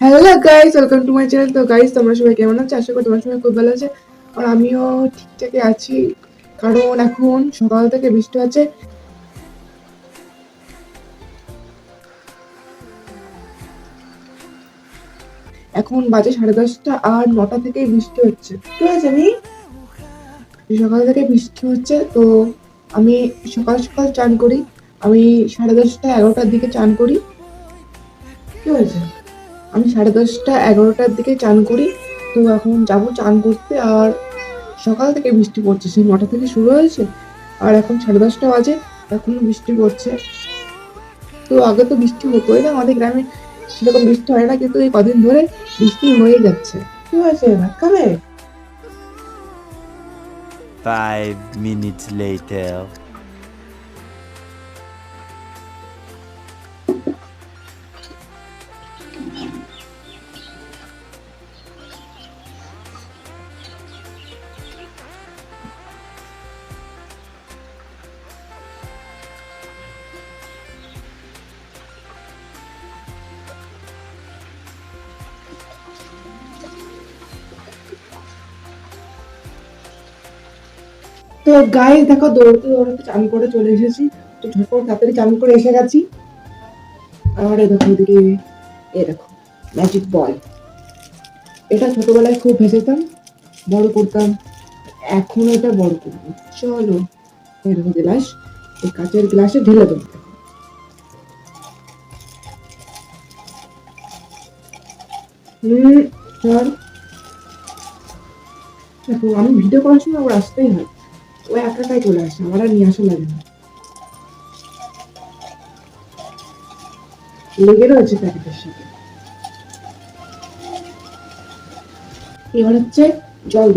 Hello guys welcome to my channel তো guys তোমরা সবাই কেমন আছো? আশা করি তোমার সবাই খুব ভালো আছে। আর আমিও ঠিকঠাকই আছি, কারণ এখন সকাল থেকে বৃষ্টি হচ্ছে। এখন বাজে সাড়ে দশটা আর নটা থেকেই বৃষ্টি হচ্ছে। ঠিক আছে, আমি? সকাল থেকে বৃষ্টি হচ্ছে, তো আমি সকাল সকাল চান করি। আমি সাড়ে দশটা এগারোটার দিকে চান করি। কি হয়েছে আমি সাড়ে দশটা এগারোটার দিকে চান করি। তো এখন যাব চান করতে আর সকাল থেকে বৃষ্টি পড়ছে। সেই নটা থেকে শুরু হয়েছে আর এখন সাড়ে দশটা বাজে এখনও বৃষ্টি পড়ছে। তো আগে তো বৃষ্টি হতোই না আমাদের গ্রামে সেরকম বৃষ্টি হয় না কিন্তু এই কদিন ধরে বৃষ্টি হয়ে যাচ্ছে। কি হয়েছে? খাবে? Five minutes later. তো গায়ে দেখো দৌড়তে দৌড়তে চান করে চলে এসেছি। তো ঝটপট তাড়াতাড়ি চান করে এসে গেছি। আর দেখো এদিকে, এই দেখো ম্যাজিক বল এটা ছোটবেলায় খুব ভেসেতাম, বড় করতাম। এখন এটা বড় করব। চলো, এই দেখো গ্লাস এই কাঁচের গ্লাসে ঢেলে দেবো। আমি ভিডিও করার সময় ওর আসতেই হয়। ও একা চলে আসে, আমার আর নিয়ে আসা লাগে না। লেগে রয়েছে প্যাকেটের সাথে। এবার হচ্ছে জল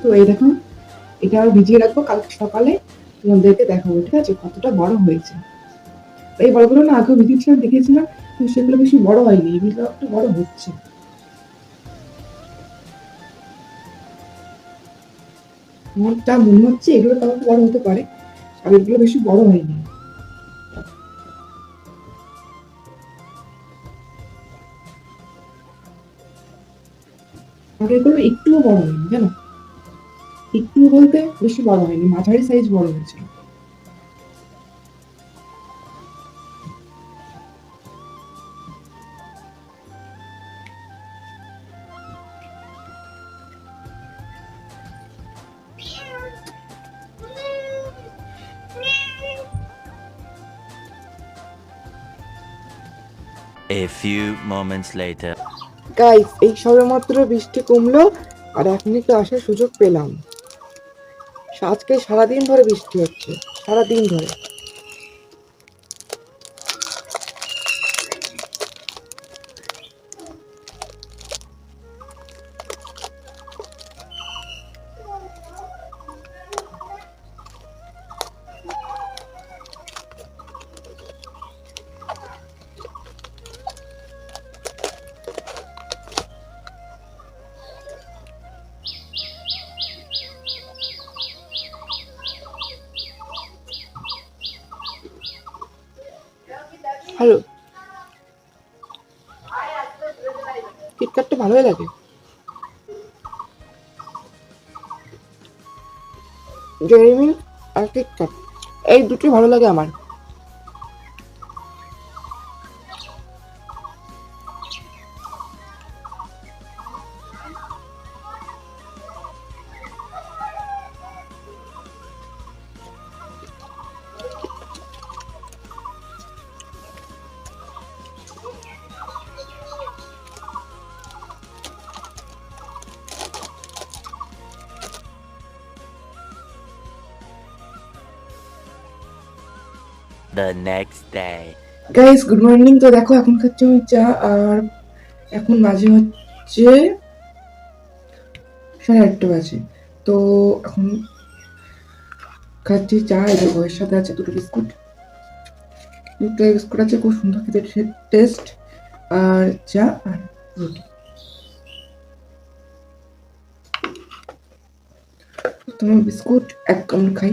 তো এই দেখো এটা ভিজিয়ে রাখব, কালকে সকালে তোমাদেরকে দেখাবো, ঠিক আছে? কতটা বড় হয়েছে। এই বড়গুলো না আগেও ভিজিয়েছিলাম দেখেছিলাম কিন্তু সেগুলো বেশি বড় হয়নি এগুলো একটু বড় হচ্ছে। আমার যা মনে হচ্ছে, এগুলো তাও বড় হতে পারে, আর এগুলো বেশি বড় হয়নি। আর এগুলো একটুও বড় হয়নি, জানো? একটু বলতে বেশি বড় হয়নি, মাঝারি সাইজ বড় হয়েছে A few moments later. Guys এই সবে মাত্র বৃষ্টি কমলো, আর এখনই তো আসার সুযোগ পেলাম আজকে সারাদিন ধরে বৃষ্টি হচ্ছে, সারাদিন ধরে হ্যালো কিটকাটটা ভালোই লাগে। ডেয়ারি আর কিটকাট এই দুটোই ভালো লাগে আমার। The next day. Guys good morning তো দেখো এখন খাচ্ছি আমি চা আর এখন বাজে হচ্ছে সাড়ে আটটা বাজে। তো এখন খাচ্ছি চা, এই দেখো সাথে আছে দুটো বিস্কুট। দুটো বিস্কুট আছে, খুব সুন্দর খেতে টেস্ট আর চা আর রুটি। তোমার বিস্কুট এক কামড় খাই।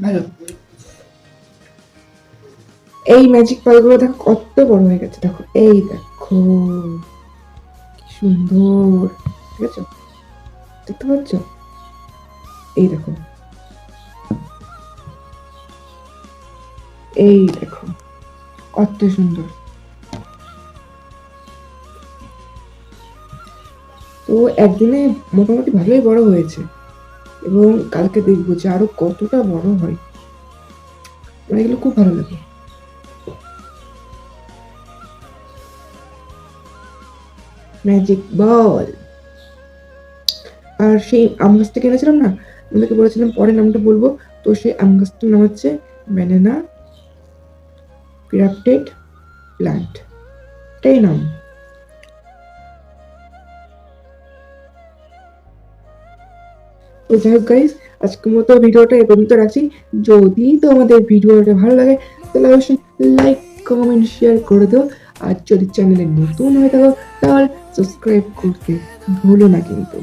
ভালো এই ম্যাজিক পালগুলো দেখো কত বড় হয়ে গেছে, দেখো। এই দেখো সুন্দর, ঠিক আছে? দেখতে পাচ্ছ? এই দেখো। এই দেখো, কত সুন্দর। তো একদিনে মোটামুটি ভালোই বড় হয়েছে। এবং কালকে দেখব যে আরও কতটা বড় হয়। আমার এগুলো খুব ভালো লাগে। ম্যাজিক বল আর সেই আম গাছটা কিনেছিলাম না? আমাদেরকে বলেছিলাম পরে নামটা বলব। তো সেই আম গাছটার নাম হচ্ছে ব্যানানা ক্রাফটেড প্ল্যান্ট এটাই নাম। তো যাই হোক গাইজ আজকে মতো ভিডিওটা এ পর্যন্ত রাখছি। যদি তোমাদের ভিডিওটা ভালো লাগে, তাহলে অবশ্যই লাইক কমেন্ট শেয়ার করে দিও। আর যদি চ্যানেলে নতুন হয়ে থাকো, তাহলে সাবস্ক্রাইব করতে ভুলো না কিন্তু।